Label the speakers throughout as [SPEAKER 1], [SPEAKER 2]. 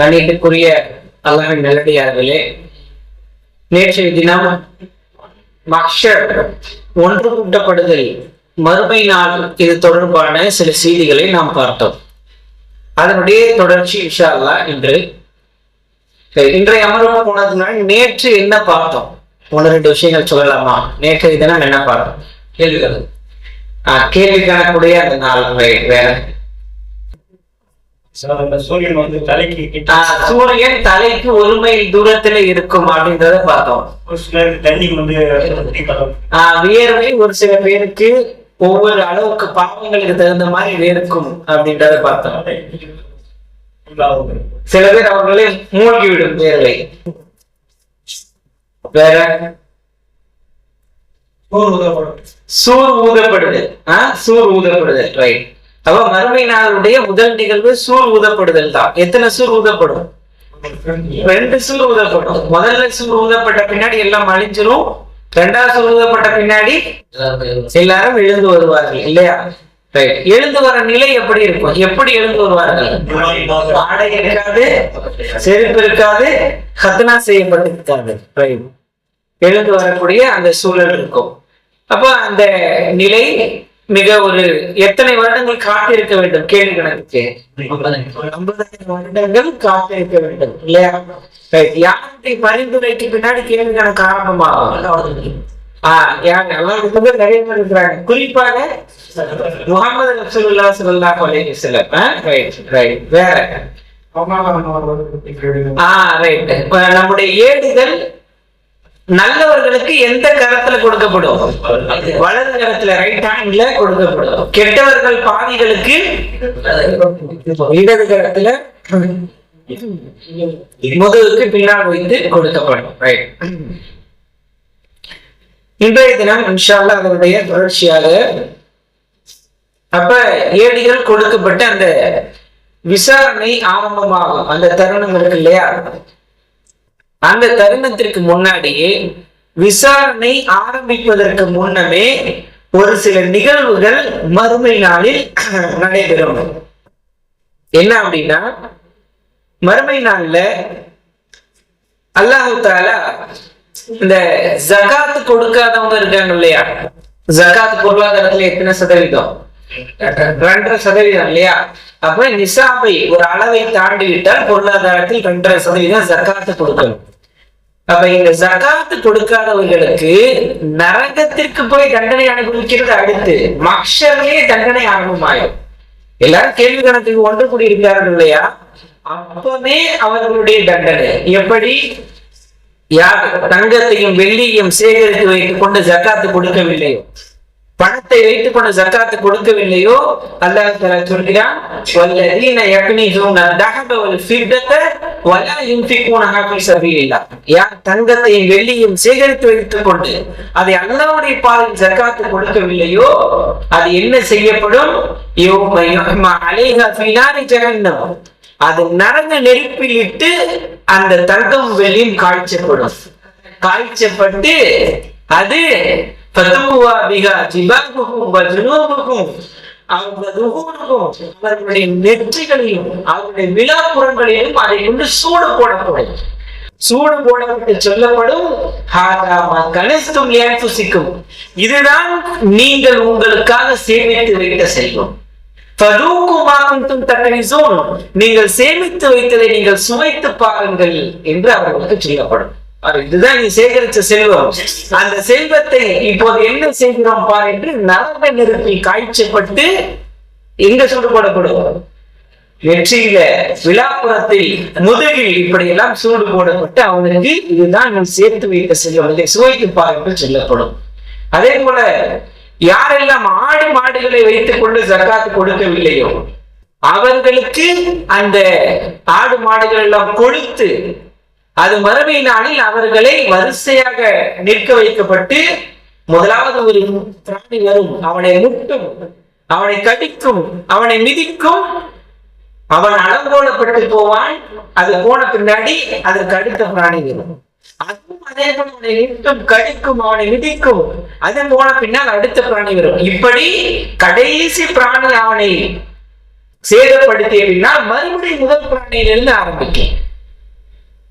[SPEAKER 1] கணிட்டுக்குரிய அல்லாஹின் நல்லடியார்களே நேற்றைய தினம் மக்ஷர் ஒன்று கூட்டப்படுதல் மறுமை நாள் இது தொடர்பான சில செய்திகளை நாம் பார்த்தோம். அதனுடைய தொடர்ச்சி இன்று. சரி, இன்றைய அமர்வு போனதுனால நேற்று என்ன பார்த்தோம்? ஒன்று ரெண்டு விஷயங்கள் சொல்லலாமா? நேற்றைய தினம் என்ன பார்த்தோம்? கேள்விகள். ஆஹ் கேள்வி காணக்கூடிய அந்த நாள் வேற.
[SPEAKER 2] சூரியன் வந்து தலைக்கு
[SPEAKER 1] ஒரு மைல் தூரத்துல இருக்கும் அப்படின்றத பார்த்தோம். வியர்வை ஒரு சில பேருக்கு ஒவ்வொரு அளவுக்கு பாவங்களுக்கு தகுந்த மாதிரி வேர்க்கும் அப்படின்றத பார்த்தோம். சில பேர் அவர்களே மூழ்கி விடும் வியர்வை வேற.
[SPEAKER 2] சூர்
[SPEAKER 1] ஊதப்படுதல். ஆஹ் சூர் ஊதப்படுதல் ரைட் அப்ப மறுமை நாளுடைய முதல் நிகழ்வு சூர் ஊதப்படுதல் தான். எத்தனை சூர் ஊதப்படும்? ரெண்டு சூர் ஊதப்படும். முதல்ல சூர் ஊதப்பட்ட பின்னாடி எல்லாம் அழிஞ்சிரும். ரெண்டாவது சூர் பின்னாடி எல்லாரும் எழுந்து வருவார்கள் இல்லையா? ரைட் எழுந்து வர நிலை எப்படி இருக்கும்? எப்படி எழுந்து வருவார்கள்? ஆடை இருக்காது செருப்பு இருக்காது ஹத்னா செய்யப்பட்டிருக்காது. எழுந்து வரக்கூடிய அந்த சூழல் இருக்கும். அப்ப அந்த நிலை மிக ஒரு எத்தனை வருடங்கள் காத்திருக்க வேண்டும் கேள்வி கணக்கு ஐம்பதாயிரம் வருடங்கள் காத்திருக்க வேண்டும் இல்லையா யாருடைய பரிந்துரைக்கு பின்னாடி கேள்வி கணக்கு ஆரம்பமாகும் ஆஹ் யாரு எல்லாருக்குமே நிறைய பேர் இருக்கிறாங்க குறிப்பாக முகமது ரசூல்லா ஸல்லல்லாஹு கொலை சில ரைட் ரைட் வேற ஆஹ் ரைட் நம்முடைய ஏடுகள் நல்லவர்களுக்கு எந்த கரத்துல கொடுக்கப்படும்? வலது கரத்துல ரைட் ஹேண்ட்ல கொடுக்கப்படும். கெட்டவர்கள் பாதிகளுக்கு இடது கரத்துல முதுகுக்கு பின்னால் வைத்து கொடுக்கப்படும். ரைட் இன்றைய தினம் இன்ஷால்லா அதனுடைய தொடர்ச்சியாக அப்ப ஏடிகள் கொடுக்கப்பட்ட அந்த விசாரணை ஆரம்பமாகும். அந்த தருணங்களுக்கு இருக்கு இல்லையா? அந்த தருணத்திற்கு முன்னாடியே விசாரணை ஆரம்பிப்பதற்கு முன்னமே ஒரு சில நிகழ்வுகள் மறுமை நாளில் நடைபெறும். என்ன அப்படின்னா மறுமை நாள்ல அல்லாஹு தாலா இந்த ஜகாத் கொடுக்காதவங்க இருக்காங்க இல்லையா? ஜகாத் பொருளாதாரத்துல எத்தனை சதவீதம்? ரெண்டரை சதவீதம் இல்லையா? அப்ப நிசாபை ஒரு அளவை தாண்டி விட்டால் பொருளாதாரத்தில் ரெண்டரை சதவீதம் ஜக்காத்து கொடுக்கணும். அப்ப இந்த ஜகாத்து கொடுக்காதவர்களுக்கு நரகத்திற்கு போய் தண்டனை அனுபவிக்கிறது அடுத்து. மக்ஷர்லயே தண்டனை ஆரம்பமாயும் எல்லாரும் கேள்வி கணத்துக்கு ஒன்று கூடி இருக்கிறார்கள் இல்லையா? அப்பவே அவர்களுடைய தண்டனை. எப்படி? யார் தங்கத்தையும் வெள்ளியையும் சேகரித்து வைத்துக் கொண்டு ஜக்காத்து கொடுக்கவில்லையோ? பணத்தை வைத்துக் கொண்டு ஜக்காத்து கொடுக்கவில்லையோ? அல்லாஹ் தஆலா சொல்கிறான் வல்லதீன யக்னிசூன தஹப வல் ஃபித்தத வலா யுன்ஃபிகூனஹா ஃபீ சபீலில்லாஹ். யார் தங்கத்தையும் வெள்ளியும் சேகரித்து வைத்துக் கொண்டு அதை அல்லாஹ்வுடைய பாதையில் ஜக்காத்து கொடுக்கவில்லையோ அது என்ன செய்யப்படும்? யௌம யுஹ்மா அலைஹா ஃபீ நாரி ஜஹன்னம். அது நரக நெருப்பில் இட்டு அந்த தங்கம் வெள்ளியும் காய்ச்சப்படும். காய்ச்சப்பட்டு அது ஃபதமுவா பிகா ஜிபாகுஹும் வ ஜுனூபுஹும் அவர்களுடைய அவர்களுடைய நெற்றிகளையும் அவர்களுடைய விழாப்புறங்களையும் அதை கொண்டு சூடு போடப்படும் சூடு போடப்பட்டு சொல்லப்படும் "ஹாதா ஏன் கனஸ்தும் இதுதான் நீங்கள் உங்களுக்காக சேமித்து வைத்த செல்வம். நீங்கள் சேமித்து வைத்ததை நீங்கள் சுவைத்து பாருங்கள் என்று அவர்களுக்கு சொல்லப்படும். இதுதான் நீ சேகரிச்ச செல்வம். அந்த செல்வத்தை இப்போது என்ன செய்கிறோம் பார் என்று நரக நெருப்பில் காய்ச்சப்பட்டு எங்க சூடுபடப்படும் வெற்றியில விழாப்புறத்தில் முதுகில் இப்படி எல்லாம் சூடு போடப்பட்டு அவனுக்கு இதுதான் நீ சேர்த்து வைத்த செல்வம். இதை சுவைத்து பார் என்று சொல்லப்படும். அதே போல யாரெல்லாம் ஆடு மாடுகளை வைத்துக் கொண்டு ஜக்காத்து கொடுக்கவில்லையோ அவர்களுக்கு அந்த ஆடு மாடுகள் எல்லாம் கொழுத்து அது மறுமை நாளில் அவர்களை வரிசையாக நிற்க வைக்கப்பட்டு முதலாவது ஒரு பிராணி வரும். அவனை முட்டும் அவனை கடிக்கும் அவனை மிதிக்கும். அவன் அலங்கோலப்பட்டு போவான். அது போன பின்னாடி அதற்கு அடுத்த பிராணி வரும். அதுவும் அதே போல அவனை நிற்கும் கடிக்கும் அவனை மிதிக்கும். அது போன பின்னால் அடுத்த பிராணி வரும். இப்படி கடைசி பிராணி அவனை சேதப்படுத்திய பின்னால் மறுபடியும் முதல் பிராணியிலிருந்து ஆரம்பிக்கும்.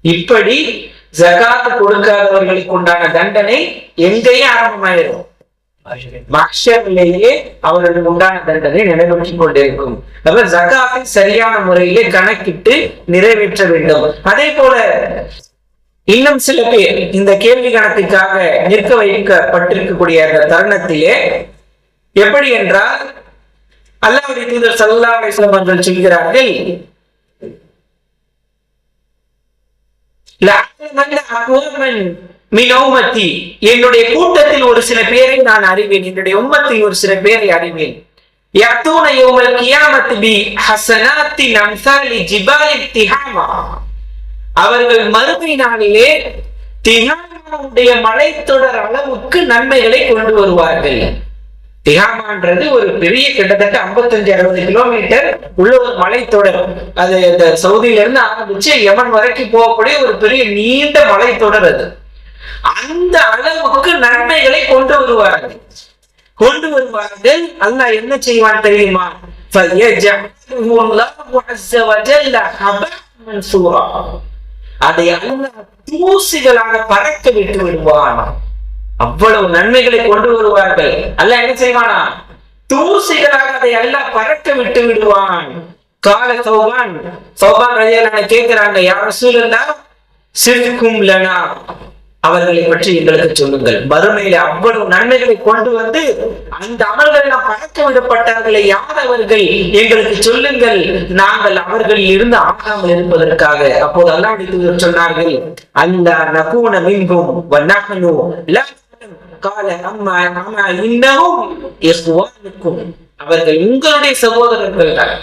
[SPEAKER 1] இப்படி ஜகாத்து கொடுக்காதவர்களுக்கு உண்டான தண்டனை எங்கேயே ஆரம்பமாயிரும். மக்ஷரிலேயே அவர்களுக்கு உண்டான தண்டனை நினைவூட்டிக் கொண்டிருக்கும். அப்ப ஜகாத்தை சரியான முறையிலே கணக்கிட்டு நிறைவேற்ற வேண்டும். அதே போல இன்னும் சில பேர் இந்த கேள்வி கணக்குக்காக நிற்க வைக்கப்பட்டிருக்கக்கூடிய அந்த தருணத்திலே எப்படி என்றால் அல்லாவுடைய தூதர் சல்லா அலிஸ்லாம் அவர்கள் சொல்கிறார்கள் "லஅலமன்ன அக்வாமன் மின் உம்மத்தி." என்னுடைய கூட்டத்தில் ஒரு சில பேரை நான் அறிவேன். என்னுடைய உம்மத்தில் ஒரு சில பேரை அறிவேன். யக்தூன யௌமல் கியாமத் பி ஹஸனாத்தின் அம்சாலி ஜிபாலி திஹாமா அவர்கள் மறுமை நாளிலே திகாமாவுடைய மலைத்தொடர் அளவுக்கு நன்மைகளை கொண்டு வருவார்கள். திகாமான்றது ஒரு பெரிய கிட்டத்தட்ட ஐம்பத்தஞ்சு அறுபது கிலோமீட்டர் உள்ள ஒரு மலைத்தொடர். அது இந்த சவுதியில இருந்து ஆரம்பிச்சு யமன் வரைக்கும் போகக்கூடிய ஒரு பெரிய நீண்ட மலைத்தொடர் அது. அந்த அளவுக்கு நன்மைகளை கொண்டு வருவார்கள். கொண்டு வருவார்கள். அல்லாஹ் என்ன செய்வான் தெரியுமா? அதை அல்ல தூசிகளாக பறக்க விட்டு விடுவான். அவ்வளவு நன்மைகளை கொண்டு வருவார்கள். அல்ல என்ன செய்வானா? தூசிகளாக அதை எல்லாம் பறக்க விட்டு விடுவான். கால சௌபான் சௌபான் ரஜியலான கேட்கிறாங்க யார் சூழல்லா சிறுக்கும் லனா. அவர்களை பற்றி எங்களுக்கு சொல்லுங்கள். வறுமையில அவ்வளவு நன்மைகளை கொண்டு வந்து அந்த அமல்கள் எல்லாம் பறக்க விடப்பட்டார்களே யார் அவர்கள்? எங்களுக்கு சொல்லுங்கள். நாங்கள் அவர்களில் இருந்து ஆகாமல் இருப்பதற்காக. அப்போது அல்லாஹ் சொன்னார்கள் அந்த நகூன மின்கும் வண்ணகனு கால இன்னும் அவர்கள் உங்களுடைய சகோதரர்கள் தான்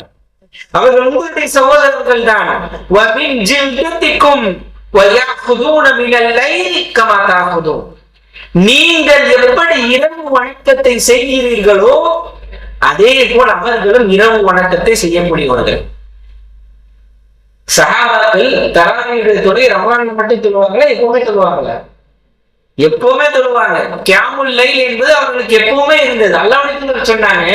[SPEAKER 1] அவர்கள் உங்களுடைய சகோதரர்கள் தான் வமின் ஜில்தத்திக்கும் வயாகுதூன மினல்லை நீங்கள் எப்படி இரவு வணக்கத்தை செய்கிறீர்களோ அதே போல் அவர்களும் இரவு வணக்கத்தை செய்யக்கூடியவர்கள். சஹாபாக்கள் தராவியுடைய துறை ரமலான் மட்டும் சொல்லுவாங்களா எப்பவுமே சொல்லுவாங்களா? எப்பவுமே சொல்லுவாங்க கியாமுல் லைல் என்பது அவர்களுக்கு எப்பவுமே இருந்தது. அல்லாவுடைய சொன்னாங்க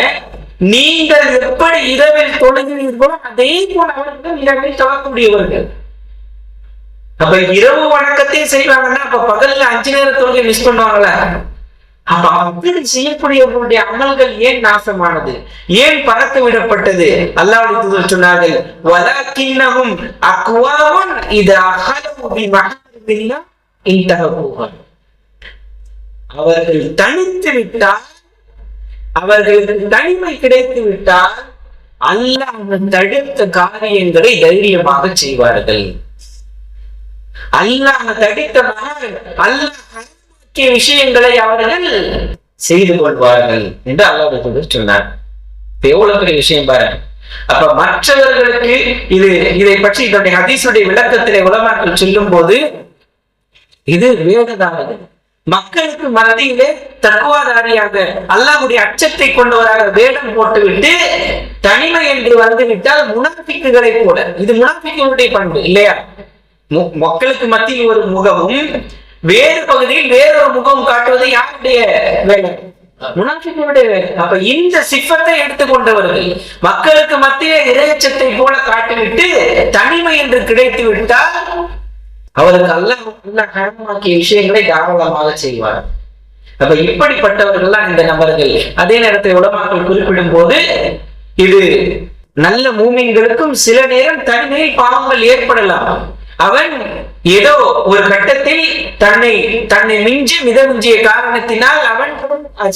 [SPEAKER 1] நீங்கள் எப்படி இரவில் தொழுகிறீர்களோ அதே போல அவர்களும் இரவில் தொழக்கூடியவர்கள். அப்ப இரவு வணக்கத்தையும் செய்வாங்கன்னா அப்ப பகல்ல அஞ்சு நேர தொழுகை மிஸ் பண்ணுவாங்களா? அப்ப அப்படி செய்யக்கூடியவர்களுடைய அமல்கள் ஏன் நாசமானது? ஏன் பறக்க விடப்பட்டது? அல்லாவுடைய தூதர் சொன்னார்கள் வலாக்கின்னமும் அக்குவாவும் இது அகலு பிமஹரில்லா இன்தஹபூஹன் அவர்கள் தனித்து விட்டால் அவர்களுக்கு தனிமை கிடைத்து விட்டால் அல்லாஹ் தடுத்த காரியங்களை தைரியமாக செய்வார்கள். அல்லாஹ் தடுத்த அல்லாஹ் விஷயங்களை அவர்கள் செய்து கொள்வார்கள் என்று அல்லாஹ் சொன்னார். எவ்வளவு பெரிய விஷயம் பாருங்க அப்ப மற்றவர்களுக்கு இது இதை பற்றி இதனுடைய ஹதீசுடைய விளக்கத்திலே உலமாக்கள் சொல்லும் போது இது வேததாவது மக்களுக்கு மத்தியிலே தக்குவாதாரியாக அல்லாஹ்வுடைய அச்சத்தை கொண்டவராக வேடம் போட்டுவிட்டு தனிமை என்று வந்து விட்டால் முனாஃபிக்குகளை போல. இது முனாஃபிக்குடைய பண்பு இல்லையா? மக்களுக்கு மத்தியில் ஒரு முகமும் வேறு பகுதியில் வேறொரு முகம் காட்டுவது யாருடைய வேலை? முனாபிக்குடைய வேலை. அப்ப இந்த சிப்பத்தை எடுத்துக்கொண்டவர்கள் மக்களுக்கு மத்திய இறையச்சத்தை போல காட்டிவிட்டு தனிமை என்று கிடைத்து விட்டால் அவருக்கு அல்லாஹ் அல்லாஹ் விஷயங்களை தாராளமாக செய்வார் அப்ப இப்படிப்பட்டவர்கள் இந்த நபர்கள். அதே நேரத்தை உடமாக்கள் குறிப்பிடும் போது இது நல்ல மூமிங்களுக்கும் சில நேரம் தனிமையில் பாவங்கள் ஏற்படலாம். அவன் ஏதோ ஒரு கட்டத்தில் தன்னை தன்னை மிஞ்சி மிதமிஞ்சிய காரணத்தினால் அவன்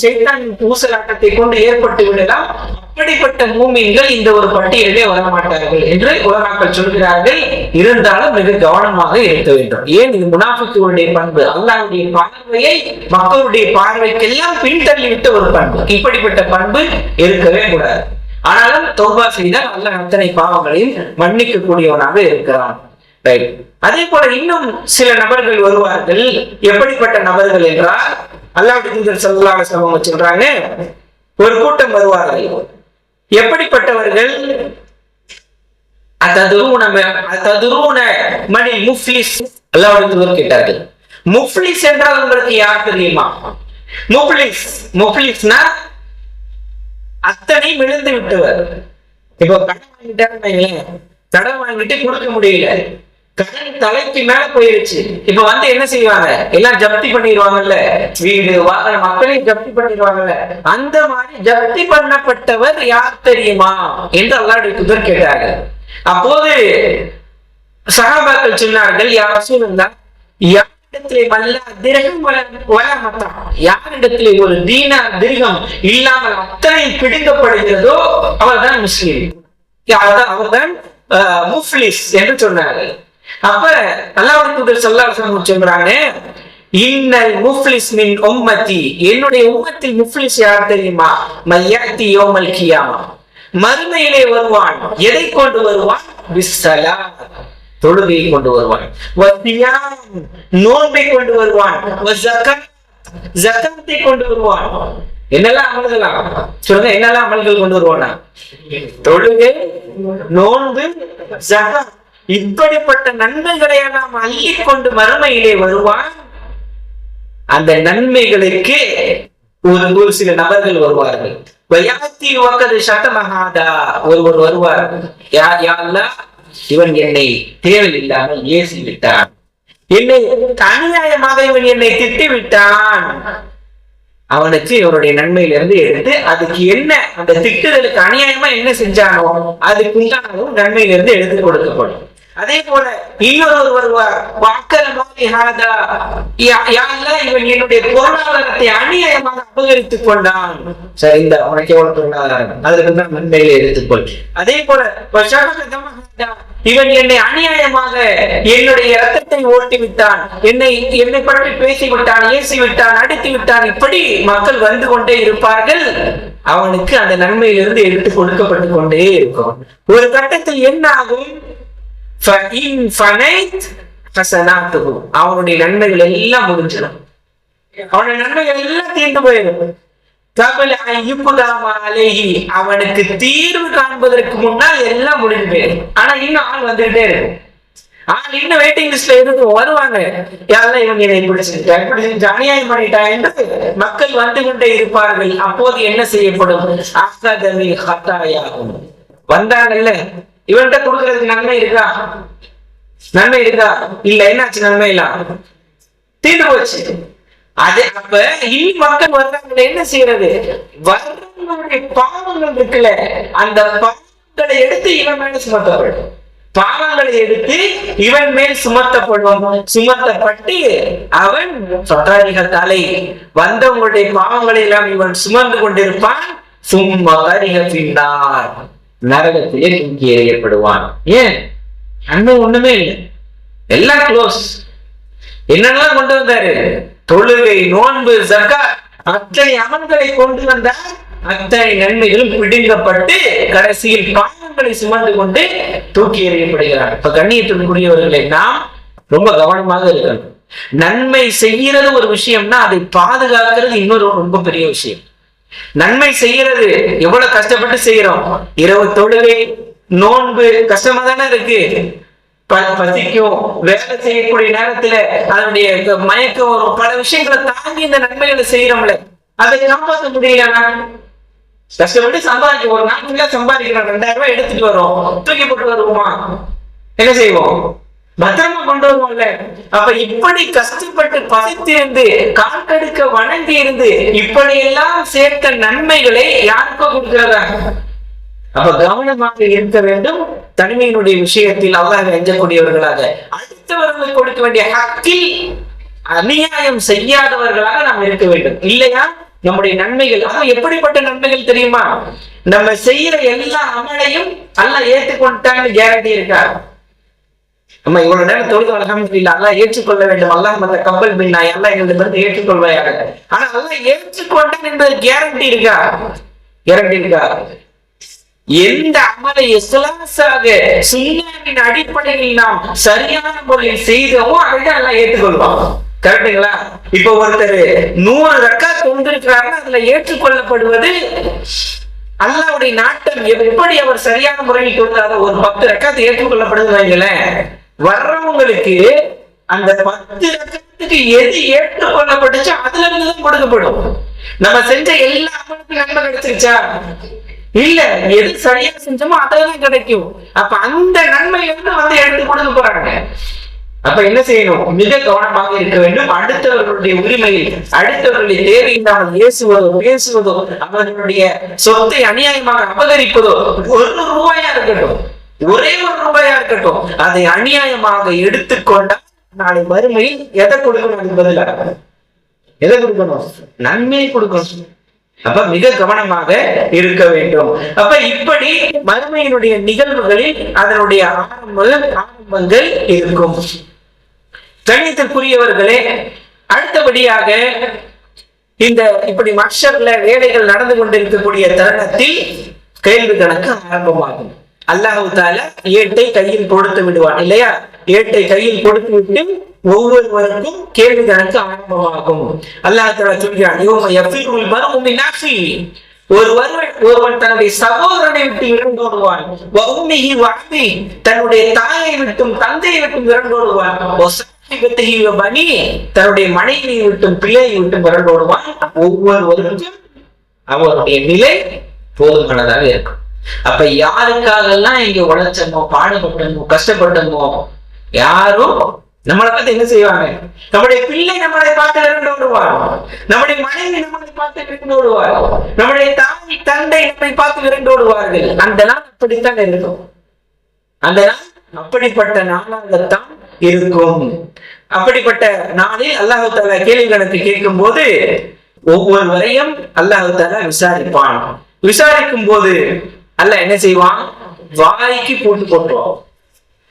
[SPEAKER 1] செய்தான் பூசலாட்டத்தை கொண்டு ஏற்பட்டு விடலாம். அப்படிப்பட்ட மூமியங்கள் இந்த ஒரு பட்டியலே வரமாட்டார்கள் என்று உலமாக்கள் சொல்கிறார்கள். இருந்தாலும் மிக கவனமாக இருக்க வேண்டும். ஏன்? இது முனாஃபிக்குடைய பண்பு. அல்லாவுடைய பார்வையை மக்களுடைய பார்வைக்கெல்லாம் பின்தள்ளிவிட்ட ஒரு பண்பு. இப்படிப்பட்ட பண்பு இருக்கவே கூடாது. ஆனாலும் தௌபா செய்தால் அல்லாஹ் அத்தனை பாவங்களையும் மன்னிக்கக்கூடியவனாக இருக்கிறான். அதே போல இன்னும் சில நபர்கள் வருவார்கள். எப்படிப்பட்ட நபர்கள் என்றால் அல்லாஹ் தூதர் சமம் அலைஹி சொல்றாங்க ஒரு கூட்டம் வருவார்கள். எப்படிப்பட்டவர்கள்? மணி முஃப்லிஸ் அல்லாஹ்வுடைய கேட்டார்கள். முஃப்லிஸ் என்றால் உங்களுக்கு யார் தெரியுமா? முஃப்லிஸ் முஃப்லிஸ்னா அத்தனை விழுந்து விட்டவர் இப்போ கடன் வாங்கிட்டாருன்னு கடன் வாங்கிட்டு கொடுக்க முடியல. கடன் தலைக்கு மேல போயிருச்சு. இப்ப வந்து என்ன செய்வாங்க? எல்லாம் ஜப்தி பண்ணிடுவாங்கல்ல? வீடு வாகனம் மக்களையும் ஜப்தி பண்ணிடுவாங்கல்ல? அந்த மாதிரி ஜப்தி பண்ணப்பட்டவர் யார் தெரியுமா? என்று அல்லாஹ்வுடைய தூதர் கேட்டார்கள். அப்போது சகாபாக்கள் சொன்னார்கள் யார் ரசூலுல்லாஹ் யாரிடத்திலே வல்ல திரகம் வல யாரிடத்திலே ஒரு தீனா திருகம் இல்லாமல் அத்தனை பிடுங்கப்படுகிறதோ அவர்தான் முஸ்லீம். அவர்தான் முஃப்லிஸ் என்று சொன்னார்கள். அப்ப அல்லாஹ் தூதர் ஸல்லல்லாஹு சொல்றாங்க இன்னல் முஃப்லிஸ் மின் உம்மத்தி. என்னுடைய உம்மத்தில் முஃப்லிஸ் யார் தெரியுமா? மையாத்தி யோமல் கியாமா. மறுமையிலே வருவான். எதை கொண்டு வருவான்? விசலா தொழுகையை கொண்டு வருவான். நோன்பை கொண்டு வருவான். ஜக்கத்தை கொண்டு வருவான். என்னெல்லாம் அமல்களா சொல்லுங்க என்னெல்லாம் அமல்கள் கொண்டு வருவானா? தொழுகை நோன்பு ஜகம் இப்படிப்பட்ட நன்மைகளை நாம் அள்ளிக் கொண்டு மறுமையிலே வருவான் அந்த நன்மைகளுக்கு ஒரு ஒரு சில நபர்கள் வருவார்கள். வயாத்தி வக்கது சட்டமகாதா ஒருவர் வருவார். யார் யாரெல்லாம் இவன் என்னை தேவையில்லாமல் ஏசி விட்டான் என்னை அநியாயமாக இவன் என்னை திட்டி விட்டான் அவனுக்கு இவருடைய நன்மையிலிருந்து எடுத்து அதுக்கு என்ன அந்த திட்டுதலுக்கு அநியாயமா என்ன செஞ்சானோ அதுக்குண்டானதும் நன்மையிலிருந்து எடுத்து கொடுக்கப்படும். அதே போல இன்னொரு வருவார் வாக்கல என்னுடைய பொருளாதாரத்தை அநியாயமாக அபகரித்துக் கொண்டான். சரி இந்த உனக்கு எவ்வளவு பொருளாதாரம்? அதற்கு நான் நன்மையில எடுத்துக்கொள். அதே போல இவன் என்னை அநியாயமாக என்னுடைய ரத்தத்தை ஓட்டி விட்டான் என்னை என்னை பற்றி பேசி விட்டான் ஏசி விட்டான் அடித்து விட்டான் இப்படி மக்கள் வந்து கொண்டே இருப்பார்கள். அவனுக்கு அந்த நன்மையிலிருந்து எடுத்து கொடுக்கப்பட்டு கொண்டே இருக்கும். ஒரு கட்டத்தில் என்ன ஆகும்? அவனுடைய நன்மைகள் எல்லாம் முடிஞ்சிடும். அவனுடைய நன்மைகள் எல்லாம் தீர்ந்து போயிடும். அவனுக்கு தீர்வு காண்பதற்கு முன்னால் எல்லாம் முடிஞ்சு போயிடும். ஆனா இன்னும் ஆள் வந்துகிட்டே இருக்கும். ஆள் இன்னும் வெயிட்டிங் லிஸ்ட்ல இருந்து வருவாங்க. யாரெல்லாம் இவங்க என்னை இப்படி இப்படி அநியாயம் பண்ணிட்டா என்று மக்கள் வந்து கொண்டே இருப்பார்கள். அப்போது என்ன செய்யப்படும்? வந்தாங்கல்ல? இவன்கிட்ட கொடுக்கறதுக்கு நன்மை இருக்கா? நன்மை இருக்கா? இல்ல என்னாச்சு நன்மை இல்ல? தீர்ந்து போச்சு. அது அப்ப இனி மக்கள் வர்றாங்க என்ன செய்யறது? வர்றவங்களுடைய பாவங்கள் இருக்குல்ல அந்த பாவங்களை எடுத்து இவன் மேல சுமத்தப்படும் பாவங்களை எடுத்து இவன் மேல் சுமத்தப்படுவான் சுமத்தப்பட்டு அவன் சொத்தாரிகத்தாலே வந்தவங்களுடைய பாவங்களை எல்லாம் இவன் சுமந்து கொண்டிருப்பான். சும்மா பின்னார் நரகத்திலே தூக்கி எறியப்படுவான் ஏன்? நன்மை ஒண்ணுமே இல்லை. எல்லாம் க்ளோஸ் என்னெல்லாம் கொண்டு வந்தாரு? தொழுகை நோன்பு சக்கா அத்தனை அமல்களை கொண்டு வந்தார். அத்தனை நன்மைகளும் பிடுங்கப்பட்டு கடைசியில் பாவங்களை சுமந்து கொண்டு தூக்கி எறியப்படுகிறார். இப்ப கண்ணியத்திற்குரியவர்களை நாம் ரொம்ப கவனமாக இருக்கணும். நன்மை செய்கிறது ஒரு விஷயம்னா அதை பாதுகாக்கிறது இன்னொரு ரொம்ப பெரிய விஷயம். நன்மை செய்யறது எவ்வளவு கஷ்டப்பட்டு செய்யறோம்? இரவு தொழுகை நோன்பு கஷ்டமா தானே இருக்கு. ப- பசிக்கும் வேலை செய்யக்கூடிய நேரத்துல அதனுடைய மயக்கம் வரும். பல விஷயங்களை தாங்கி இந்த நன்மைகளை செய்யறோம்ல. அதை காப்பாற்ற முடியலனா கஷ்டப்பட்டு சம்பாதிக்க ஒரு நாள் சம்பாதிக்கிறோம். ரெண்டாயிரம் ரூபாய் எடுத்துட்டு வரோம். தூக்கி போட்டு வருவோமா? என்ன செய்வோம்? பத்திரமா கொண்டு வருவோம்ல அப்ப இப்படி கஷ்டப்பட்டு பசித்திருந்து காட்டெடுக்க வணங்கி இருந்து இப்படி எல்லாம் சேர்த்த நன்மைகளை யாருக்கோ கொடுக்கிறதா அப்ப கவனமாக இருக்க வேண்டும். தனிமையினுடைய விஷயத்தில் அல்லாஹ் எஞ்சக்கூடியவர்களாக அடுத்தவர்களுக்கு கொடுக்க வேண்டிய ஹக்கில் அநியாயம் செய்யாதவர்களாக நாம் இருக்க வேண்டும். இல்லையா? நம்முடைய நன்மைகள் அது எப்படிப்பட்ட நன்மைகள் தெரியுமா? நம்ம செய்யற எல்லா அமலையும் அல்லாஹ் ஏற்றுக்கொண்டான்னு கேரண்டி இருக்கா? நம்ம இவ்வளவு நேரம் தொழுது அலகம்துல்லா அல்லாஹ் ஏற்றுக்கொள்ள வேண்டும். அல்லாஹ் மத்த கப்பல் பின்னா எல்லாம் எங்களுக்கு வந்து ஏற்றுக்கொள்வாயாக. ஆனா அல்லாஹ் ஏற்றுக்கொண்டேன் என்பது கேரண்டி இருக்கா? கேரண்டி இருக்கா? எந்த அமலை இஸ்லாசாக சுண்ணாவின் அடிப்படையில் நாம் சரியான முறையில் செய்தோமோ அதை தான் எல்லாம் ஏற்றுக்கொள்வான் கரெக்டுங்களா இப்ப ஒருத்தர் நூறு ரக்கா தொண்டிருக்கிறாருன்னா அதுல ஏற்றுக்கொள்ளப்படுவது அல்லாவுடைய நாட்டம் எப்படி அவர் சரியான முறையில் தொழுதாத ஒரு பத்து ரக்காத்து ஏற்றுக்கொள்ளப்படுது வைங்களேன். வர்றவங்களுக்கு அந்த பத்து லட்சத்துக்கு எது ஏற்றுக்கொள்ளப்பட்டுச்சோ அதுல இருந்துதான் கொடுக்கப்படும். நம்ம செஞ்ச எல்லா அமலுக்கும் நன்மை கிடைச்சிருச்சா? இல்ல எது சரியா செஞ்சோமோ அதுலதான் கிடைக்கும். அப்ப அந்த நன்மை வந்து வந்து எடுத்து கொடுக்க போறாங்க. அப்ப என்ன செய்யணும்? மிக கவனமாக இருக்க வேண்டும். அடுத்தவர்களுடைய உரிமையில் அடுத்தவர்களுடைய தேவையில்லாமல் ஏசுவதோ பேசுவதோ அவர்களுடைய சொத்தை அநியாயமாக அபகரிப்பதோ ஒரு ரூபாயா இருக்கட்டும். ஒரே ஒரு ரூபாயா இருக்கட்டும் அதை அநியாயமாக எடுத்துக்கொண்டால் நாளை மறுமையில் எதை கொடுக்கணும் என்பதில் எதை கொடுக்கணும்? நன்மையை கொடுக்கணும். அப்ப மிக கவனமாக இருக்க வேண்டும். அப்ப இப்படி மறுமையினுடைய நிகழ்வுகளில் அதனுடைய ஆரம்ப ஆரம்பங்கள் இருக்கும். கணிதத்திற்குரியவர்களே அடுத்தபடியாக இந்த இப்படி மக்சர்ல வேலைகள் நடந்து கொண்டிருக்கக்கூடிய தருணத்தில் கேள்வி கணக்கு ஆரம்பமாகும். அல்லாஹு தால ஏட்டை கையில் கொடுத்து விடுவான் இல்லையா? ஏட்டை கையில் கொடுத்து விட்டு ஒவ்வொருவருக்கும் கேள்வி கணக்கு ஆரம்பமாகும். அல்லாஹ் தாலா சொல்கிறான் ஒருவர் ஒருவன் தன்னுடைய சகோதரனை விட்டு இரண்டோடுவான் வஉம்மிஹி வஅபி தன்னுடைய தாயை விட்டும் தந்தையை விட்டும் இரண்டோடுவான் வஸாஹிபத்திஹி தன்னுடைய மனைவியை விட்டும் பிள்ளையை விட்டும் இரண்டோடுவான் ஒவ்வொருவருக்கும் அவருடைய நிலை போதுமானதாக இருக்கும். அப்ப யாருக்காக எல்லாம் இங்க உழைச்சமோ பாடுபட்டமோ கஷ்டப்பட்டமோ யாரும் நம்மளை பார்த்து என்ன செய்வாங்க? நம்முடைய பிள்ளை நம்மளை பார்த்து விரண்டு விடுவார். நம்முடைய மனைவி நம்மளை பார்த்து விரண்டு விடுவார். நம்முடைய தாய் தந்தை நம்மை பார்த்து விரண்டு விடுவார்கள். அந்த நாள் அப்படித்தான் இருக்கும்? அந்த நாள் அப்படிப்பட்ட நாளாகத்தான் இருக்கும். அப்படிப்பட்ட நாளில் அல்லாஹு தாலா கேள்வி கணக்கு கேட்கும் போது ஒவ்வொருவரையும் அல்லாஹு தாலா விசாரிப்பான். விசாரிக்கும் போது அல்ல என்ன செய்வான் வாய்க்கு போட்டு போட்டுருவான்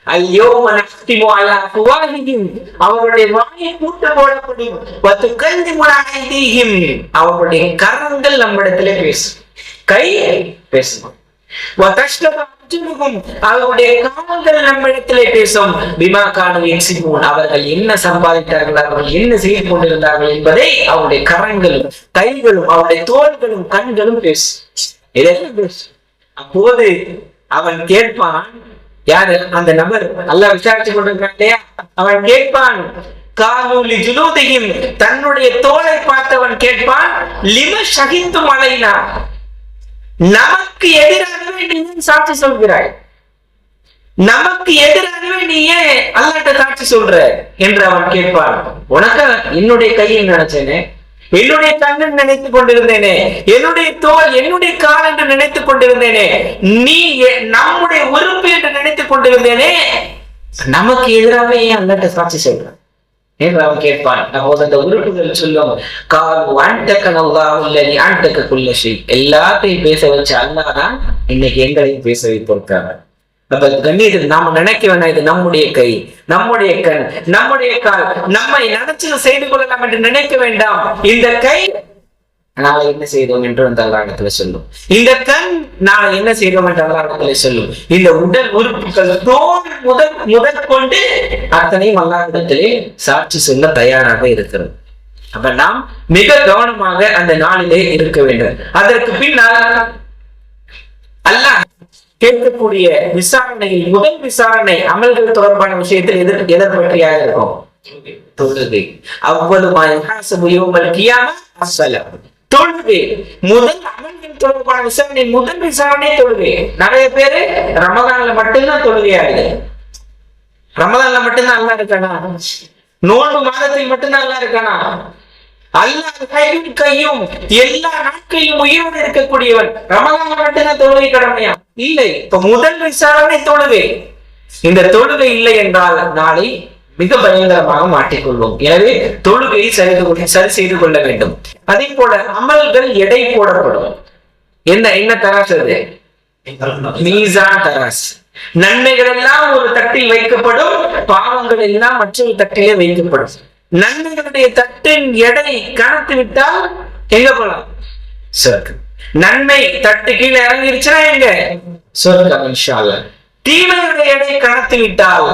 [SPEAKER 1] ஐயோ நக்திமு அலா அவருடைய வாயை பூட்டு போடப்படும் வத்து கந்தி முனாஹிதிஹிம் அவருடைய கரங்கள் நம்மிடத்துல பேசும் கை பேசும் அவருடைய கால்கள் நம்மிடத்திலே பேசும் பிமா கானு யக்ஸிபூன் அவர்கள் என்ன சம்பாதித்தார்கள் அவர்கள் என்ன செய்து கொண்டிருந்தார்கள் என்பதை அவருடைய கரங்களும் கைகளும் அவருடைய தோள்களும் கண்களும் பேசும் இதெல்லாம் பேசும் அப்போது அவன் கேட்பான் யாரு? அந்த நபர். நல்லா விசாரிச்சு கொண்டிருக்கான் இல்லையா? அவன் கேட்பான் காலூலி ஜுலூதியும் தன்னுடைய தோலை பார்த்தவன் கேட்பான் லிம ஷகித்து மலைனா நமக்கு எதிராகவே நீ ஏன் சாட்சி சொல்கிறாய்? நமக்கு எதிராகவே நீ ஏன் அல்லாட்ட சாட்சி சொல்ற? என்று அவன் கேட்பான். உனக்கு? என்னுடைய கையை நினைச்சேனே. என்னுடைய கண்ணன் நினைத்துக் கொண்டிருந்தேனே. என்னுடைய தோல் என்னுடைய கால் என்று நினைத்துக் கொண்டிருந்தேனே. நீ எ- நம்முடைய உறுப்பு என்று நினைத்துக் கொண்டிருந்தேனே. நமக்கு எதிராக ஏன் சாட்சி செய்கிறான் அவன் கேட்பான்? அப்போது அந்த உறுப்புகள் சொல்லும். கால் வாண்டக்க நல்லா ஆண்டக்க குள்ளஷி எல்லாத்தையும் பேச வச்ச அல்லாதான் இன்னைக்கு எங்களையும் பேச வைத்திருக்காங்க நம்ம கண்ணியத்தில் நாம நினைக்க வேண்டாம் இது நம்முடைய கை நம்முடைய கண் நம்முடைய கால். நம்மை நினைச்சு செய்து கொள்ளலாம் என்று நினைக்க வேண்டாம். இந்த கை நாளை என்ன செய்தோம் என்று அந்த அல்லாடத்துல சொல்லும். இந்த கண் நாளை என்ன செய்தோம் என்று அல்லாடத்துல சொல்லும். இந்த உடல் உறுப்புகள் தோல் முதல் முதல் கொண்டு அத்தனையும் அல்லாடத்திலே சாட்சி சொல்ல தயாராக இருக்கிறது. அப்ப நாம் மிக கவனமாக அந்த நாளிலே இருக்க வேண்டும். அதற்கு பின்னால் அல்லாஹ் கேட்கக்கூடிய விசாரணையில் முதல் விசாரணை அமல்கள் தொடர்பான விஷயத்தில் எதிர் எதை பற்றியாக இருக்கும். தொழுகை. அவ்வளவு யோமல் கியாம தொழுகை. முதல் அமல்கள் தொடர்பான விசாரணை முதல் விசாரணை தொழுகை. நிறைய பேரு ரமதான்ல மட்டும்தான் தொழுகையா இருக்கு ரமதான்ல மட்டும்தான் நல்லா இருக்கானா? நோன்பு மாதத்தில் மட்டும்தான் நல்லா இருக்கானா? அல்லாஹ் கையும் எல்லா நாட்களையும் உயிரோடு இருக்கக்கூடியவன். ரமலான் மட்டும்தான் தொழுகை கடமையா இல்லை இப்ப முதல் விசாரணை தொழுகை. இந்த தொழுகை இல்லை என்றால் நாளை மிக பயங்கரமாக மாட்டிக்கொள்வோம். எனவே தொழுகையை சரி சரி செய்து கொள்ள வேண்டும். அதே போல அமல்கள் எடை போடப்படும். என்ன என்ன தராசு அது? மீசான் தராஸ் நன்மைகள் எல்லாம் ஒரு தட்டில் வைக்கப்படும் பாவங்கள் எல்லாம் மற்றொரு தட்டிலே வைக்கப்படும். நன்மைகளுடைய தட்டின் எடை கணக்கு விட்டால் எங்க போலாம்? சொர்க்கம் நன்மை தட்டு கீழே இறங்கிருச்சுன்னா எங்க? சொர்க்கம் இன்ஷா அல்லாஹ். தீமையுடைய எடை கணத்து விட்டால்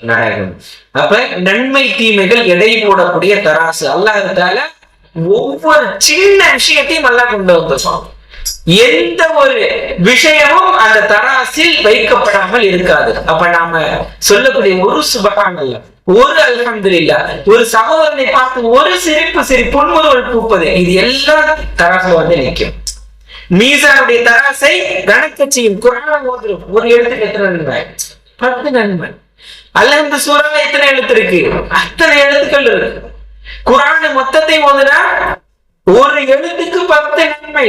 [SPEAKER 1] நரகம் அப்ப நன்மை தீமைகள் எடை போடக்கூடிய தராசு. அல்லாஹால ஒவ்வொரு சின்ன விஷயத்தையும் நல்லா கொண்டு வந்துருப்பான் எந்த ஒரு விஷயமும் அந்த தராசில் வைக்கப்படாமல் இருக்காது. அப்ப நாம சொல்லக்கூடிய ஒரு சுபகாங்கல்ல ஒரு அல்ஹம்துலில்லா ஒரு சகோதரனை பார்த்து ஒரு சிரிப்பு சிரி புன்முறுவல் பூப்பது இது எல்லா தராசுல வந்து நிற்கும். மீசானுடைய தராசை கணக்க செய்யும் குரான ஓதுரும் ஒரு எழுத்துக்கு எத்தனை நன்மை? பத்து நன்மை. இந்த சூறால எத்தனை எழுத்து இருக்கு அத்தனை எழுத்துக்கள் இருக்கு. குரான் மொத்தத்தை ஓதுனா ஒரு எழுத்துக்கு பத்து நன்மை.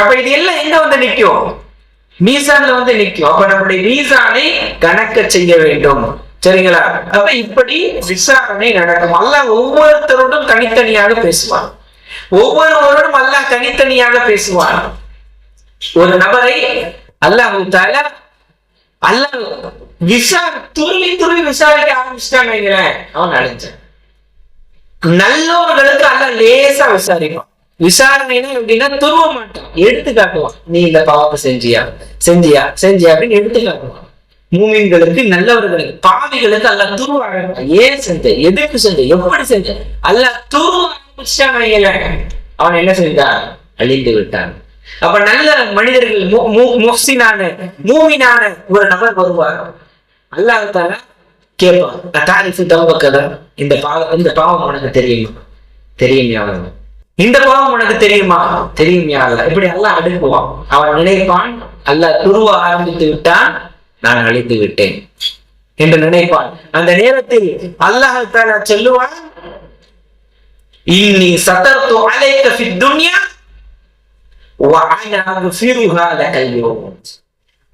[SPEAKER 1] அப்ப இது எல்லாம் எங்க வந்து நிக்கும் மீசான்ல வந்து நிக்கும் அப்ப நம்முடைய மீசானை கணக்க செய்ய வேண்டும். சரிங்களா? அப்ப இப்படி விசாரணை நடக்கும். அல்லாஹ் ஒவ்வொருத்தரோடும் தனித்தனியாக பேசுவான். ஒவ்வொருவரோடும் அல்லாஹ் தனித்தனியாக பேசுவான். ஒரு நபரை அல்லாஹ் தால அல்லாஹ் விசா துருவி துருவி விசாரிக்க ஆரம்பிச்சிட்டாங்க அவன் அழிஞ்சான். நல்லவர்களுக்கு அல்ல லேசா விசாரிப்பான். விசாரணைனா எப்படின்னா துருவ மாட்டான் எடுத்து காட்டுவான் நீ இந்த பாவத்தை செஞ்சியா? செஞ்சியா? செஞ்சியா? அப்படின்னு எடுத்து காட்டுவான் மூமின்களுக்கு நல்லவர்களுக்கு பாவிகளுக்கு அல்ல துருவ ஏன் செஞ்ச? எதுக்கு செஞ்ச? எப்படி செஞ்ச? அல்ல துருவ அவன் என்ன செஞ்சான்? அழிந்து விட்டான். அப்ப நல்ல மனிதர்கள் முஹ்சினான மூமினான ஒரு நபர் வருவார். அல்லாஹ் கேட்பான் தாரிஃபு தவக்கதா இந்த பாவம் இந்த பாவம் உனக்கு தெரியுமா? தெரியும் யாரும் இந்த பாவம் உனக்கு தெரியுமா? தெரியும் யாரில் இப்படி எல்லாம் அடுக்குவான் அவன் நினைப்பான் அல்ல துருவ ஆரம்பித்து விட்டான் நான் அழித்து விட்டேன் என்று நினைப்பான். அந்த நேரத்தில் அல்லாஹால சொல்லுவான் இன்னி சத்தர்த்து அலைக்க ஃபி துன்யா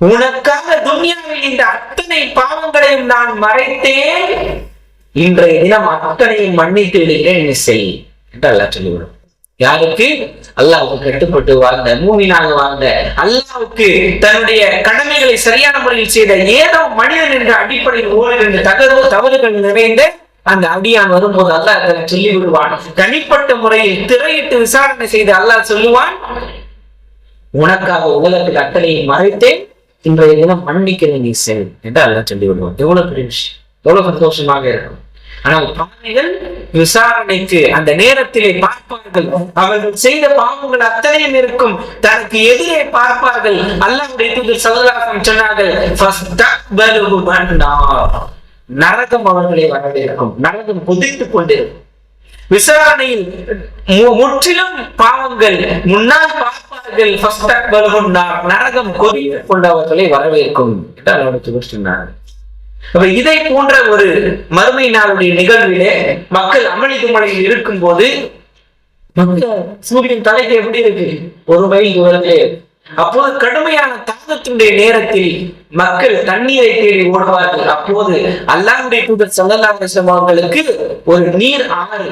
[SPEAKER 1] உனக்காக துன்யாவில் இந்த அத்தனை பாவங்களையும் நான் மறைத்தேன். இன்றைய தினம் அத்தனையும் மன்னித்து விடுகிறேன் செய் என்று அல்லா சொல்லிவிடும். யாருக்கு? அல்லாவுக்கு கட்டுப்பட்டு வாழ்ந்த மூவினாக வாழ்ந்த அல்லாவுக்கு தன்னுடைய கடமைகளை சரியான முறையில் செய்த ஏதோ மனிதன் என்ற அடிப்படையில் என்று தகவல் தவறுகள் நிறைந்த அந்த அடியான் வரும்போது அல்லாஹ் அதனை சொல்லி விடுவான் தனிப்பட்ட முறையில் திரையிட்டு விசாரணை செய்து அல்லாஹ் சொல்லுவான் உனக்காக உலகத்தில் கட்டளையை மறைத்தேன் இன்றைய தினம் மன்னிக்கிறேன் நீ செய் என்று அல்லாஹ் சொல்லி விடுவான் எவ்வளவு பெரிய விஷயம். எவ்வளவு சந்தோஷமாக இருக்கும். ஆனால் பாவிகள் விசாரணைக்கு அந்த நேரத்திலே பார்ப்பார்கள். அவர்கள் செய்த பாவங்கள் அத்தனையும் இருக்கும். தனக்கு எதிரே பார்ப்பார்கள். அல்லாவுடைய தூதர் சொன்னார்கள் நரகம் அவர்களை வரவேற்கும். நரகம் புதித்துக் கொண்டிருக்கும். விசாரணையில் மு- முற்றிலும் பாவங்கள் முன்னால் பார்ப்பார்கள். நரகம் கொதித்துக் கொண்டவர்களை வரவேற்கும். என்று அல்லாஹ் அப்ப இதை போன்ற ஒரு மறுமை நாளுடைய நிகழ்விலே மக்கள் அமளி துமளையில் இருக்கும் போது மக்கள் சூரியன் தலைக்கு எப்படி இருக்கு? ஒரு மைல் வருது அப்போது கடுமையான தாகத்தினுடைய நேரத்தில் மக்கள் தண்ணீரை தேடி ஓடுவார்கள். அப்போது அல்லாஹ்வுடைய தூதர் ஸல்லல்லாஹு அவர்களுக்கு ஒரு நீர் ஆறு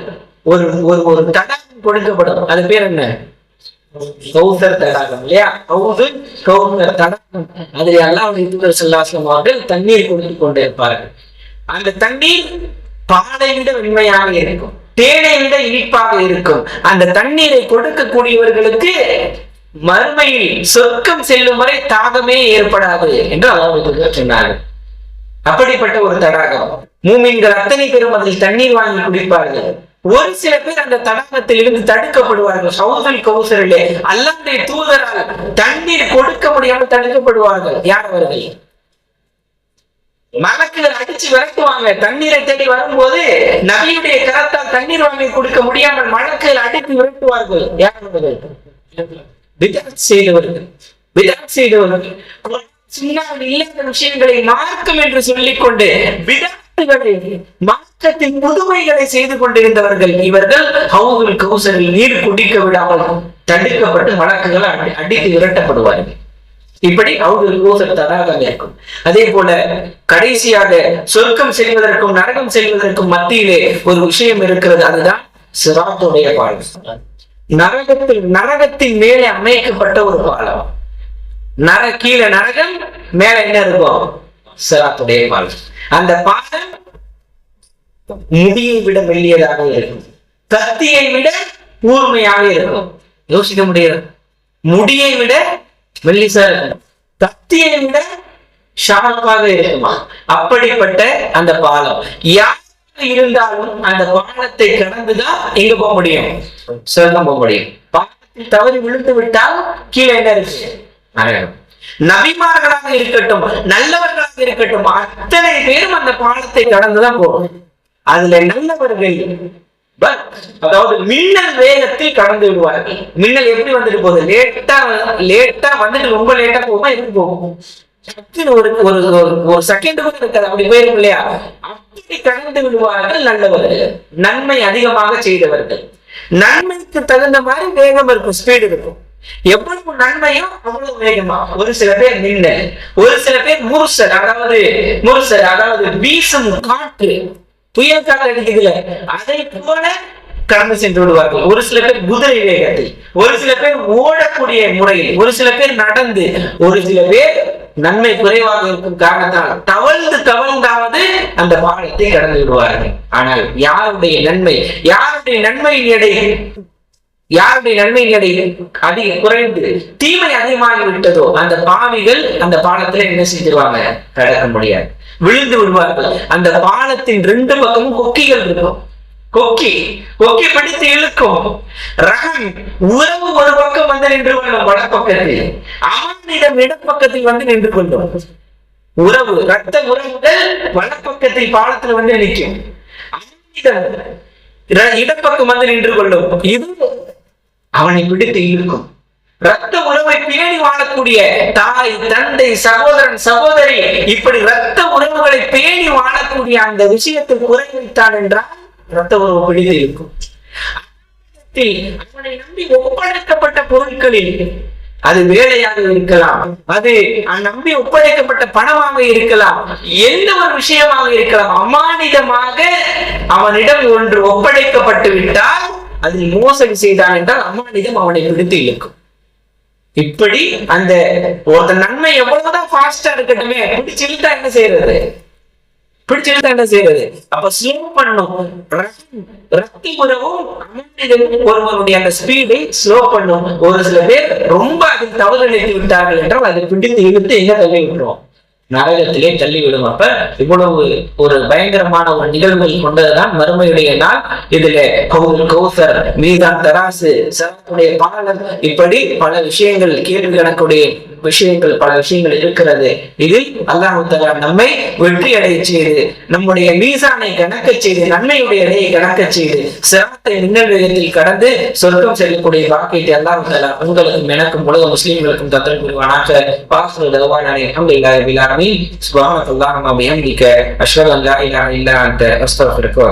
[SPEAKER 1] ஒரு ஒரு ஒரு தடாகம் கொடுக்கப்படும். அது பேர் என்ன? கௌசர் தடாகம் இல்லையா? கௌது கௌசர் தடாகம் அதில் எல்லாம் இந்து ஸல்லல்லாஹு அவர்கள் தண்ணீர் கொடுத்து கொண்டு இருப்பார்கள். அந்த தண்ணீர் பாலை விட வெண்மையாக இருக்கும் தேனை விட இனிப்பாக இருக்கும். அந்த தண்ணீரை கொடுக்கக்கூடியவர்களுக்கு மறுமையில் சொர்க்கம் செல்லும் வரை தாகமே ஏற்படாது என்று அல்லாஹ் சொன்னார்கள். அப்படிப்பட்ட ஒரு தடாகம். மூமின்கள் அத்தனை பேரும் அதில் தண்ணீர் வாங்கி குடிப்பார்கள். ஒரு சில பேர் அந்த தடாகத்தில் இருந்து தடுக்கப்படுவார்கள். சௌதல் கௌசரிலே அல்லாவுடைய தூதரால் தண்ணீர் கொடுக்க முடியாமல் தடுக்கப்படுவார்கள். யார் அவர்கள்? மலக்குகள் அடிச்சு விரட்டுவாங்க. தண்ணீரை தேடி வரும்போது நபியுடைய கரத்தால் தண்ணீர் வாங்கி கொடுக்க முடியாமல் மலக்குகள் அடித்து விரட்டுவார்கள். யார் அவர்கள்? விதாத் செய்தவர்கள். விதாத் செய்தவர்கள். குர்ஆன் இல்லாத விஷயங்களை மார்க்கம் என்று சொல்லிக்கொண்டு கொண்டு மாற்றத்தின் புதுமைகளை செய்து கொண்டிருந்தவர்கள் இவர்கள் ஹவுதுல் கௌசரில் நீர் குடிக்க விடாமல் தடுக்கப்பட்டு வழக்குகள் அடித்து விரட்டப்படுவார்கள். இப்படி அவர்கள் கௌசர் தடாகம் இருக்கும் அதே போல கடைசியாக சொர்க்கம் செல்வதற்கும் நரகம் செல்வதற்கும் மத்தியிலே ஒரு விஷயம் இருக்கிறது அதுதான் சிராத்துடைய பாலம். நரகத்தில் நரகத்தின் மேலே அமைக்கப்பட்ட ஒரு பாலம். நர கீழே நரகம் மேல என்ன இருக்கும்? சிராத்துடைய பாலம். அந்த பாலம் முடியை விட மெல்லியதாக இருக்கும். கத்தியை விட கூர்மையாக இருக்கும். யோசிக்க முடியாது. முடியை விட மெல்லிசா இருக்கும். கத்தியை விட ஷார்ப்பாக இருக்குமா. அப்படிப்பட்ட அந்த பாலம். யார் இருந்தாலும் அந்த பாலத்தை கடந்துதான் எங்க போக முடியும். சொர்க்கம் போக முடியும். பாலத்தில் தவறி விழுந்து விட்டால் கீழே என்ன இருக்கு? நபிமார்களாக இருக்கட்டும் நல்லவர்களாக இருக்கட்டும் அத்தனை பேரும் அந்த பாலத்தை கடந்துதான் போகும். அதுல நல்லவர்கள் அதாவது மின்னல் வேகத்தில் கடந்து விடுவார்கள். மின்னல் எப்படி வந்துட்டு போகுது? லேட்டா லேட்டா வந்துட்டு ரொம்ப லேட்டா போகுமா எப்படி போகும்? ஒரு ஒரு ஒரு- ஒரு செகண்ட் கூட இருக்காது. அப்படி போயிடும் இல்லையா? அப்படி கடந்து விடுவார்கள் நல்லவர்கள். நன்மை அதிகமாக செய்தவர்கள். நன்மைக்கு தகுந்த மாதிரி வேகம் இருக்கும் ஸ்பீடு இருக்கும். எவ்வளவு நன்மையும் அவ்வளவு வேகமா ஒரு சில பேர் நின்று ஒரு சில பேர் முருசல் அதாவது முருசல் அதாவது வீசும் காற்று புயல் காற்று அடிக்குதுல அதை போல கடந்து சென்று விடுவார்கள். ஒரு சில பேர் குதிரை வேகத்தில் ஒரு சில பேர் ஓடக்கூடிய முறையில் ஒரு சில பேர் நடந்து ஒரு சில பேர் நன்மை குறைவாக இருக்கும் காரணத்தால் தவழ்ந்து தவழ்ந்தாவது அந்த பாலத்தை கடந்து விடுவார்கள். ஆனால் யாருடைய நன்மை யாருடைய நன்மையின் எடை? யாருடைய நன்மை எடை அதிக குறைந்து தீமை அதிகமாகி விட்டதோ அந்த பாவிகள் அந்த பாலத்துல என்ன செஞ்சிருவாங்க கடக்க முடியாது. விழுந்து விடுவார்கள். அந்த பாலத்தின் ரெண்டு பக்கமும் கொக்கிகள் இருக்கும். கொக்கி கொக்கி படித்து இழுக்கும். ரகம் உறவு ஒரு பக்கம் வந்து நின்று கொள்ளும் வடப்பக்கத்தில். அவனிடம் இடப்பக்கத்தில் வந்து நின்று கொள்ளும். உறவு ரத்த உறவுகள் வடப்பக்கத்தில் பாலத்துல வந்து நிற்கும். இடப்பக்கம் வந்து நின்று கொள்ளும். இது அவனை பிடித்து இழுக்கும். ரத்த உறவை பேணி வாழக்கூடிய தாய் தந்தை சகோதரன் சகோதரி இப்படி ரத்த உறவுகளை பேணி வாழக்கூடிய அந்த விஷயத்தை குறை வைத்தான் என்றால் ரத்த உறவு பிடித்து இருக்கும் அவனை நம்பி ஒப்படைக்கப்பட்ட பொருட்களில் அது வேலையாக இருக்கலாம். அது நம்பி ஒப்படைக்கப்பட்ட பணமாக இருக்கலாம். எந்த ஒரு விஷயமாக இருக்கலாம். அமானிதமாக அவனிடம் ஒன்று ஒப்படைக்கப்பட்டு விட்டால் அதில் மோசடி செய்தான் என்றால் அமானிதம் அவனை பிடித்து இழுக்கும். இப்படி அந்த ஒரு நன்மை எவ்வளவுதான் ஃபாஸ்டா இருக்கட்டுமே பிடிச்சு இழுத்தா என்ன செய்யறது? பிடிச்சு இழுத்தா என்ன செய்யறது? அப்ப ஸ்லோ பண்ணும். ரத்தி உறவும் அமானிதம் ஒருவருடைய அந்த ஸ்பீடை ஸ்லோ பண்ணும். ஒரு சில பேர் ரொம்ப அதில் தவறு நினைத்து விட்டார்கள் என்றால் அதை பிடித்து இழுத்து எங்க தள்ளி விட்டுருவோம் நரகத்திலே தள்ளிவிடும். அப்ப இவ்வளவு ஒரு பயங்கரமான ஒரு நிகழ்வை கொண்டதுதான் மறுமையுடைய நாள். இதுல கௌ- கௌசர் மீதான் தராசு சரத்துடைய பாலர் இப்படி பல விஷயங்கள் கேள்வி கணக்குடைய விஷயங்கள் பல விஷயங்கள் இருக்கிறது. இதில் அல்லாஹு தலா நம்மை வெற்றி அடைய செய்து நம்முடைய மீசானை கணக்க செய்து நன்மையுடைய இடையை கணக்க செய்து சிரமத்தை மின்னல் வேகத்தில் கடந்து சொர்க்கம் செல்லக்கூடிய வாக்கியத்தை அல்லாஹு தலா உங்களுக்கும் எனக்கும் உலக முஸ்லீம்களுக்கும் தத்தல் புரிவானாக. பாசுர தவானானி அல்ஹம்துலில்லாஹி ரபில் ஆலமீன். சுப்ஹானல்லாஹி வ பிஹம்திக இல்லா அந்த அஸ்தக்ஃபிருக்க வ